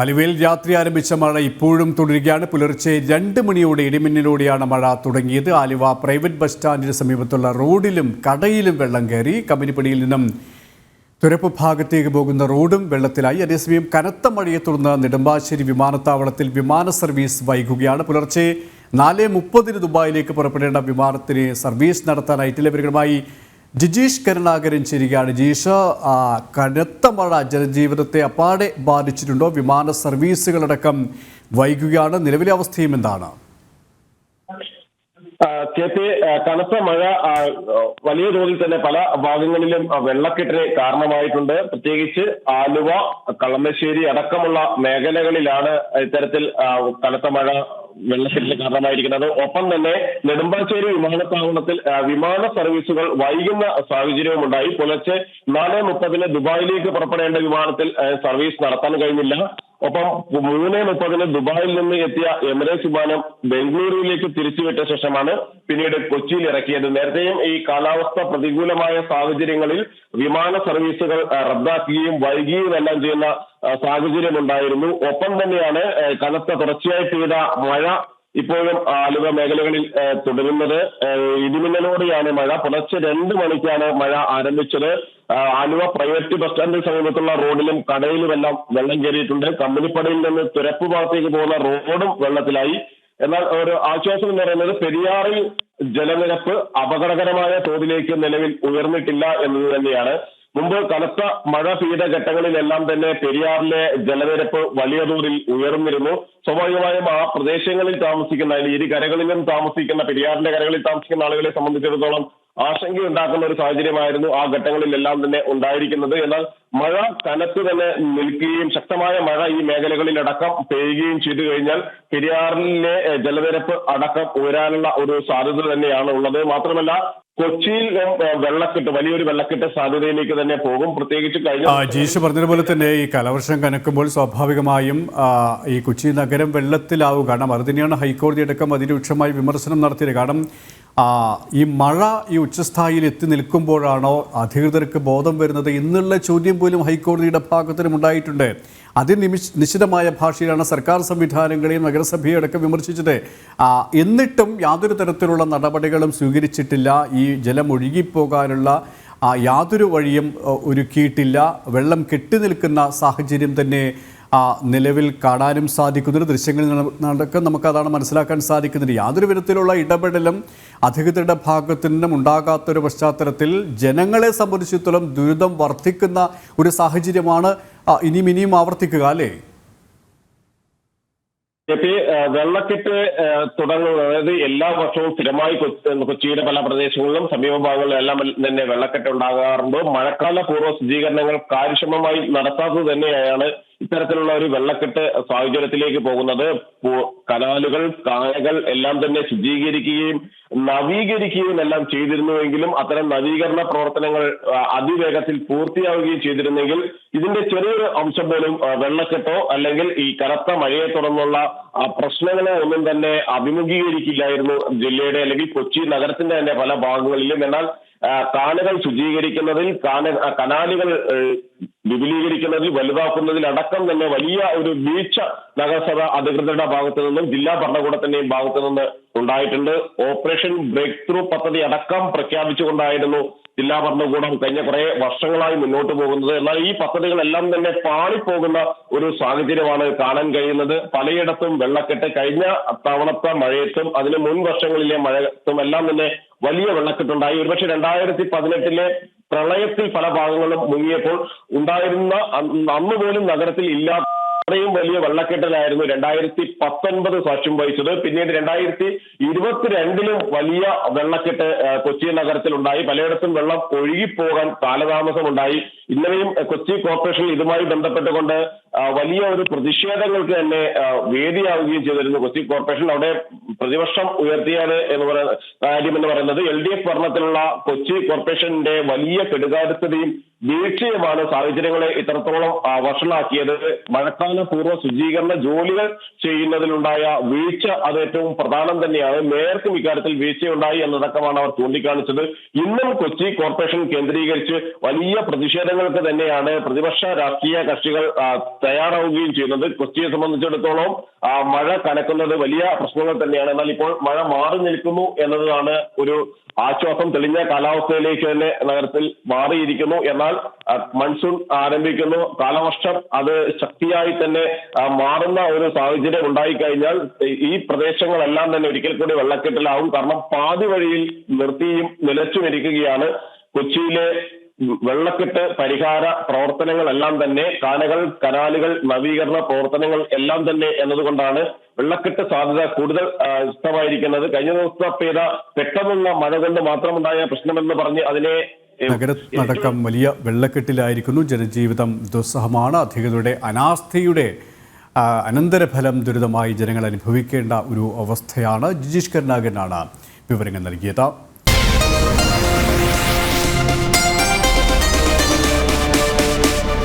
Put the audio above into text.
ആലുവയിൽ രാത്രി ആരംഭിച്ച മഴ ഇപ്പോഴും തുടരുകയാണ്. പുലർച്ചെ രണ്ട് മണിയോടെ ഇടിമിന്നലോടെയാണ് മഴ തുടങ്ങിയത്. ആലുവ പ്രൈവറ്റ് ബസ് സ്റ്റാൻഡിന് സമീപത്തുള്ള റോഡിലും കടയിലും വെള്ളം കയറി കമ്പനിപ്പടിയിൽ നിന്നും തുരപ്പ് ഭാഗത്തേക്ക് പോകുന്ന റോഡും വെള്ളത്തിലായി. അതേസമയം കനത്ത മഴയെ തുടർന്ന് നെടുമ്പാശ്ശേരി വിമാനത്താവളത്തിൽ വിമാന സർവീസ് വൈകുകയാണ്. പുലർച്ചെ നാല് മുപ്പതിന് ദുബായിലേക്ക് പുറപ്പെടേണ്ട വിമാനത്തിന് സർവീസ് നടത്താനായിട്ടില്ല. ഇവരുമായി ജിജീഷ് കരുണാകരൻ ചേരുകയാണ്. ജിജീഷ് കനത്ത മഴ ജനജീവിതത്തെ അപ്പാടെ ബാധിച്ചിട്ടുണ്ടോ? വിമാന സർവീസുകളടക്കം വൈകുകയാണ്. നിലവിലെ അവസ്ഥയും എന്താണ്? കെ പി കനത്ത മഴ വലിയ തോതിൽ തന്നെ പല ഭാഗങ്ങളിലും വെള്ളക്കെട്ടിന് കാരണമായിട്ടുണ്ട്. പ്രത്യേകിച്ച് ആലുവ കളമശ്ശേരി അടക്കമുള്ള മേഖലകളിലാണ് ഇത്തരത്തിൽ കനത്ത മഴ വെള്ളക്കെട്ടിന് കാരണമായിരിക്കുന്നത്. ഒപ്പം തന്നെ നെടുമ്പാശ്ശേരി വിമാനത്താവളത്തിൽ വിമാന സർവീസുകൾ വൈകുന്ന സാഹചര്യവും ഉണ്ടായി. പുലർച്ചെ നാല് മുപ്പതിന് ദുബായിലേക്ക് പുറപ്പെടേണ്ട വിമാനത്തിൽ സർവീസ് നടത്താൻ കഴിഞ്ഞില്ല. ഒപ്പം മൂന്ന് മുപ്പതിന് ദുബായിൽ നിന്ന് എത്തിയ എമിറേറ്റ്സ് വിമാനം ബംഗളൂരുവിലേക്ക് തിരിച്ചുവിട്ട ശേഷമാണ് പിന്നീട് കൊച്ചിയിൽ ഇറക്കിയത്. നേരത്തെയും ഈ കാലാവസ്ഥ പ്രതികൂലമായ സാഹചര്യങ്ങളിൽ വിമാന സർവീസുകൾ റദ്ദാക്കുകയും വൈകുകയും എല്ലാം ചെയ്യുന്ന സാഹചര്യമുണ്ടായിരുന്നു. ഒപ്പം തന്നെയാണ് കനത്ത തുടർച്ചയായി പെയ്ത മഴ ഇപ്പോഴും ആലുവ മേഖലകളിൽ തുടരുന്നത്. ഇടിമിന്നലോടെയാണ് മഴ. പുലർച്ചെ രണ്ട് മണിക്കാണ് മഴ ആരംഭിച്ചത്. ആലുവ പ്രൈവറ്റ് ബസ് സ്റ്റാൻഡിന് സമീപത്തുള്ള റോഡിലും കടയിലുമെല്ലാം വെള്ളം കയറിയിട്ടുണ്ട്. കമ്പനിപ്പടയിൽ നിന്ന് തുരപ്പ് ഭാഗത്തേക്ക് പോകുന്ന റോഡും വെള്ളത്തിലായി. എന്നാൽ ഒരു ആശ്വാസം എന്ന് പറയുന്നത് പെരിയാറിൽ ജലനിരപ്പ് അപകടകരമായ തോതിലേക്ക് നിലവിൽ ഉയർന്നിട്ടില്ല എന്നത് തന്നെയാണ്. മുമ്പ് കനത്ത മഴ പെയ്ത ഘട്ടങ്ങളിലെല്ലാം തന്നെ പെരിയാറിലെ ജലനിരപ്പ് വലിയ തോതിൽ ഉയർന്നിരുന്നു. സ്വാഭാവികമായും ആ പ്രദേശങ്ങളിൽ താമസിക്കുന്ന അല്ലെങ്കിൽ ഇരു കരകളിലും താമസിക്കുന്ന പെരിയാറിന്റെ കരകളിൽ താമസിക്കുന്ന ആളുകളെ സംബന്ധിച്ചിടത്തോളം ആശങ്കയുണ്ടാക്കുന്ന ഒരു സാഹചര്യമായിരുന്നു ആ ഘട്ടങ്ങളിലെല്ലാം തന്നെ ഉണ്ടായിരിക്കുന്നത്. എന്നാൽ മഴ കനത്ത് തന്നെ നിൽക്കുകയും ശക്തമായ മഴ ഈ മേഖലകളിലടക്കം പെയ്യുകയും ചെയ്തു കഴിഞ്ഞാൽ പെരിയാറിലെ ജലനിരപ്പ് അടക്കം ഉയരാനുള്ള ഒരു സാധ്യത തന്നെയാണ് ഉള്ളത്. മാത്രമല്ല കൊച്ചിയിൽ വെള്ളക്കെട്ട് വലിയൊരു വെള്ളക്കെട്ട് സാധ്യതയിലേക്ക് തന്നെ പോകും. പ്രത്യേകിച്ച് കഴിഞ്ഞ ജീഷ് പറഞ്ഞതുപോലെ തന്നെ ഈ കലവർഷം കനക്കുമ്പോൾ സ്വാഭാവികമായും ഈ കൊച്ചി നഗരം വെള്ളത്തിലാവും കാരണം അത് തന്നെയാണ് ഹൈക്കോടതി അടക്കം അതിരൂക്ഷമായി വിമർശനം നടത്തിയത്. കാരണം ഈ മഴ ഈ ഉച്ചസ്ഥായിയിൽ എത്തി നിൽക്കുമ്പോഴാണോ അധികൃതർക്ക് ബോധം വരുന്നത് എന്നുള്ള ചോദ്യം പോലും ഹൈക്കോടതിയുടെ ഭാഗത്തിനും ഉണ്ടായിട്ടുണ്ട്. അതിനിമിഷ നിശ്ചിതമായ ഭാഷയിലാണ് സർക്കാർ സംവിധാനങ്ങളെയും നഗരസഭയെ അടക്കം വിമർശിച്ചത്. എന്നിട്ടും യാതൊരു തരത്തിലുള്ള നടപടികളും സ്വീകരിച്ചിട്ടില്ല. ഈ ജലം ഒഴുകിപ്പോകാനുള്ള യാതൊരു വഴിയും ഒരുക്കിയിട്ടില്ല. വെള്ളം കെട്ടി നിൽക്കുന്ന സാഹചര്യം തന്നെ ആ, നിലവിൽ കാണാനും സാധിക്കുന്നൊരു ദൃശ്യങ്ങളിൽ നടക്കും നമുക്കതാണ് മനസ്സിലാക്കാൻ സാധിക്കുന്നത്. യാതൊരു വിധത്തിലുള്ള ഇടപെടലും അധികൃതരുടെ ഭാഗത്തു നിന്നും ഉണ്ടാകാത്തൊരു പശ്ചാത്തലത്തിൽ ജനങ്ങളെ സംബന്ധിച്ചിടത്തോളം ദുരിതം വർദ്ധിക്കുന്ന ഒരു സാഹചര്യമാണ് ഇനിയും ഇനിയും ആവർത്തിക്കുക അല്ലേ? വെള്ളക്കെട്ട് തുടങ്ങുന്നത് അതായത് എല്ലാ വർഷവും സ്ഥിരമായി കൊച്ചി- കൊച്ചിയുടെ പല പ്രദേശങ്ങളിലും സമീപ ഭാഗങ്ങളിലും എല്ലാം തന്നെ വെള്ളക്കെട്ട് ഉണ്ടാകാറുണ്ട്. മഴക്കാല പൂർവ സജ്ജീകരണങ്ങൾ കാര്യക്ഷമമായി നടത്താത്തത് തന്നെയാണ് ഇത്തരത്തിലുള്ള ഒരു വെള്ളക്കെട്ട് സാഹചര്യത്തിലേക്ക് പോകുന്നത് കനാലുകൾ കായകൾ എല്ലാം തന്നെ ശുചീകരിക്കുകയും നവീകരിക്കുകയും എല്ലാം ചെയ്തിരുന്നുവെങ്കിലും അത്തരം നവീകരണ പ്രവർത്തനങ്ങൾ അതിവേഗത്തിൽ പൂർത്തിയാവുകയും ചെയ്തിരുന്നെങ്കിൽ ഇതിന്റെ ചെറിയൊരു അംശം പോലും വെള്ളക്കെട്ടോ അല്ലെങ്കിൽ ഈ കനത്ത മഴയെ തുടർന്നുള്ള പ്രശ്നങ്ങളെ ഒന്നും തന്നെ അഭിമുഖീകരിക്കില്ലായിരുന്നു ജില്ലയുടെ അല്ലെങ്കിൽ കൊച്ചി നഗരത്തിന്റെ തന്നെ പല ഭാഗങ്ങളിലും. എന്നാൽ കാനകൾ ശുചീകരിക്കുന്നതിൽ കാന കനാലുകൾ വിപുലീകരിക്കുന്നതിൽ വലുതാക്കുന്നതിൽ അടക്കം തന്നെ വലിയ ഒരു വീഴ്ച നഗരസഭ അധികൃതരുടെ ഭാഗത്തു നിന്നും ജില്ലാ ഭരണകൂടത്തിന്റെയും ഭാഗത്തു നിന്ന് ഉണ്ടായിട്ടുണ്ട്. ഓപ്പറേഷൻ ബ്രേക്ക് ത്രൂ പദ്ധതി അടക്കം പ്രഖ്യാപിച്ചുകൊണ്ടായിരുന്നു ജില്ലാ ഭരണകൂടം കഴിഞ്ഞ കുറെ വർഷങ്ങളായി മുന്നോട്ട് പോകുന്നത്. എന്നാൽ ഈ പദ്ധതികളെല്ലാം തന്നെ പാളിപ്പോകുന്ന ഒരു സാഹചര്യമാണ് കാണാൻ കഴിയുന്നത്. പലയിടത്തും വെള്ളക്കെട്ട് കഴിഞ്ഞ തവണത്തെ മഴയത്തും അതിന് മുൻ വർഷങ്ങളിലെ മഴയത്തും എല്ലാം തന്നെ വലിയ വെള്ളക്കെട്ടുണ്ടായി. ഒരുപക്ഷെ രണ്ടായിരത്തി പതിനെട്ടിലെ പ്രളയത്തിൽ പല ഭാഗങ്ങളും മുങ്ങിയപ്പോൾ ഉണ്ടായിരുന്ന അന്ന് പോലും നഗരത്തിൽ ഇല്ലാത്ത അത്രയും വലിയ വെള്ളക്കെട്ടലായിരുന്നു രണ്ടായിരത്തി പത്തൊൻപത് സാക്ഷ്യം വഹിച്ചത്. പിന്നീട് രണ്ടായിരത്തി ഇരുപത്തിരണ്ടിലും വലിയ വെള്ളക്കെട്ട് കൊച്ചി നഗരത്തിൽ ഉണ്ടായി പലയിടത്തും വെള്ളം ഒഴുകിപ്പോകാൻ കാലതാമസമുണ്ടായി. ഇന്നലെയും കൊച്ചി കോർപ്പറേഷൻ ഇതുമായി ബന്ധപ്പെട്ടുകൊണ്ട് വലിയ ഒരു പ്രതിഷേധങ്ങൾക്ക് തന്നെ വേദിയാവുകയും ചെയ്തിരുന്നു കൊച്ചി കോർപ്പറേഷൻ. അവിടെ പ്രതിപക്ഷം ഉയർത്തിയത് എന്ന് പറയുന്ന കാര്യം എന്ന് പറയുന്നത്. എൽ ഡി എഫ് ഭരണത്തിലുള്ള കൊച്ചി കോർപ്പറേഷന്റെ വലിയ കെടുകാര്യസ്ഥതയും വീഴ്ചയുമാണ് സാഹചര്യങ്ങളെ ഇത്രത്തോളം വഷളാക്കിയത്. മഴക്കാല പൂർവ ശുചീകരണ ജോലികൾ ചെയ്യുന്നതിലുണ്ടായ വീഴ്ച അത് ഏറ്റവും പ്രധാനം തന്നെയാണ്. മേയർക്കും ഇക്കാര്യത്തിൽ വീഴ്ചയുണ്ടായി എന്നതക്കമാണ് അവർ ചൂണ്ടിക്കാണിച്ചത്. ഇന്നും കൊച്ചി കോർപ്പറേഷൻ കേന്ദ്രീകരിച്ച് വലിയ പ്രതിഷേധങ്ങൾക്ക് തന്നെയാണ് പ്രതിപക്ഷ രാഷ്ട്രീയ കക്ഷികൾ തയ്യാറാവുകയും ചെയ്യുന്നത്. കൊച്ചിയെ സംബന്ധിച്ചിടത്തോളം മഴ കനക്കുന്നത് വലിയ പ്രശ്നങ്ങൾ തന്നെയാണ്. എന്നാൽ ഇപ്പോൾ മഴ മാറി നിൽക്കുന്നു എന്നതാണ് ഒരു ആശ്വാസം തെളിഞ്ഞ കാലാവസ്ഥയിലേക്ക് തന്നെ നഗരത്തിൽ മാറിയിരിക്കുന്നു. എന്നാൽ ആ, മൺസൂൺ ആരംഭിക്കുന്നു. കാലവർഷം അത് ശക്തിയായി തന്നെ മാറുന്ന ഒരു സാഹചര്യം ഉണ്ടായിക്കഴിഞ്ഞാൽ ഈ പ്രദേശങ്ങളെല്ലാം തന്നെ ഒരിക്കൽ കൂടി വെള്ളക്കെട്ടിലാവും. കാരണം പാതി വഴിയിൽ നിർത്തിയും നിലച്ചും ഇരിക്കുകയാണ്. കൊച്ചിയിലെ വെള്ളക്കെട്ട് പരിഹാര പ്രവർത്തനങ്ങളെല്ലാം തന്നെ കാനകൾ കനാലുകൾ നവീകരണ പ്രവർത്തനങ്ങൾ എല്ലാം തന്നെ എന്നതുകൊണ്ടാണ് വെള്ളക്കെട്ട് സാധ്യത കൂടുതൽ ശക്തമായിരിക്കുന്നത് കഴിഞ്ഞ ദിവസം പെയ്ത പെട്ടെന്നുള്ള മഴ കൊണ്ട് മാത്രമുണ്ടായ പ്രശ്നമെന്ന് പറഞ്ഞ് അതിനെ ഏ, നഗരത്തിനടക്കം വലിയ വെള്ളക്കെട്ടിലായിരിക്കുന്നു. ജനജീവിതം ദുസ്സഹമാണ്. അധികൃതരുടെ അനാസ്ഥയുടെ അനന്തരഫലം ദുരിതമായി ജനങ്ങൾ അനുഭവിക്കേണ്ട ഒരു അവസ്ഥയാണ് ജിജീഷ് കരുണാകരനാണ് വിവരങ്ങൾ നൽകിയത്.